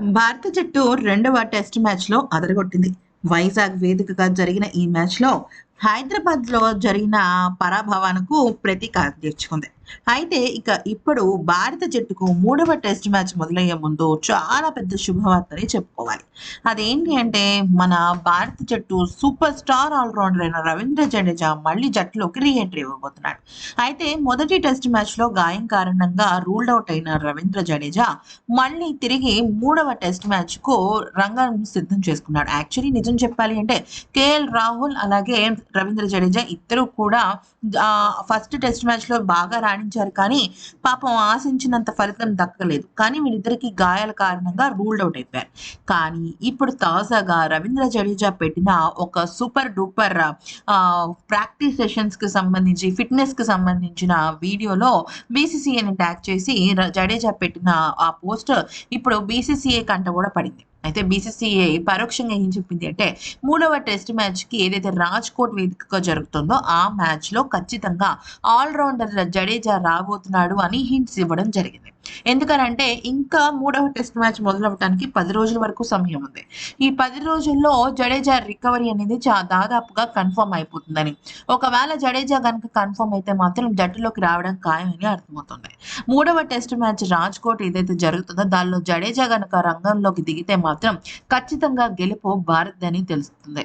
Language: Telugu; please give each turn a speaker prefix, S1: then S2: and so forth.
S1: భారత జట్టు రెండవ టెస్ట్ మ్యాచ్లో అదరగొట్టింది. వైజాగ్ వేదికగా జరిగిన ఈ మ్యాచ్లో హైదరాబాద్లో జరిగిన పరాభవానికి ప్రతీకారం తీర్చుకుంది. అయితే ఇక ఇప్పుడు భారత జట్టుకు మూడవ టెస్ట్ మ్యాచ్ మొదలయ్యే ముందు చాలా పెద్ద శుభవార్తని చెప్పుకోవాలి. అదేంటి అంటే మన భారత జట్టు సూపర్ స్టార్ ఆల్రౌండర్ అయిన రవీంద్ర జడేజా మళ్ళీ జట్టులోకి రీఎంట్రీ ఇవ్వబోతున్నాడు. అయితే మొదటి టెస్ట్ మ్యాచ్లో గాయం కారణంగా రూల్డ్ అవుట్ అయిన రవీంద్ర జడేజా మళ్ళీ తిరిగి మూడవ టెస్ట్ మ్యాచ్కు రంగం సిద్ధం చేసుకున్నాడు. యాక్చువల్లీ నిజం చెప్పాలి అంటే కేఎల్ రాహుల్ అలాగే రవీంద్ర జడేజా ఇద్దరు కూడా ఫస్ట్ టెస్ట్ మ్యాచ్లో బాగా రాణించారు కానీ పాపం ఆశించినంత ఫలితం దక్కలేదు. కానీ వీళ్ళిద్దరికి గాయాల కారణంగా రూల్డ్ అవుట్ అయిపోయారు. కానీ ఇప్పుడు తాజాగా రవీంద్ర జడేజా పెట్టిన ఒక సూపర్ డూపర్ ప్రాక్టీస్ సెషన్స్కి సంబంధించి ఫిట్నెస్కి సంబంధించిన వీడియోలో బీసీసీఐని ట్యాగ్ చేసి జడేజా పెట్టిన ఆ పోస్ట్ ఇప్పుడు బీసీసీఐ కంట కూడా పడింది. అయితే బీసీసీఐ పరోక్షంగా ఏం చెప్పింది అంటే మూడవ టెస్ట్ మ్యాచ్కి ఏదైతే రాజ్కోట్ వేదికగా జరుగుతుందో ఆ మ్యాచ్లో ఖచ్చితంగా ఆల్రౌండర్ జడేజా రాబోతున్నాడు అని హింట్స్ ఇవ్వడం జరిగింది. ఎందుకనంటే ఇంకా మూడవ టెస్ట్ మ్యాచ్ మొదలవడానికి పది రోజుల వరకు సమయం ఉంది. ఈ పది రోజుల్లో జడేజా రికవరీ అనేది చా దాదాపుగా కన్ఫర్మ్ అయిపోతుందని. ఒకవేళ జడేజా కనుక కన్ఫర్మ్ అయితే మాత్రం జట్టులోకి రావడం ఖాయమని అర్థమవుతుంది. మూడవ టెస్ట్ మ్యాచ్ రాజ్కోట్ ఏదైతే జరుగుతుందో దానిలో జడేజా కనుక రంగంలోకి దిగితే మాత్రం ఖచ్చితంగా గెలుపు భారత్ అని తెలుస్తుంది.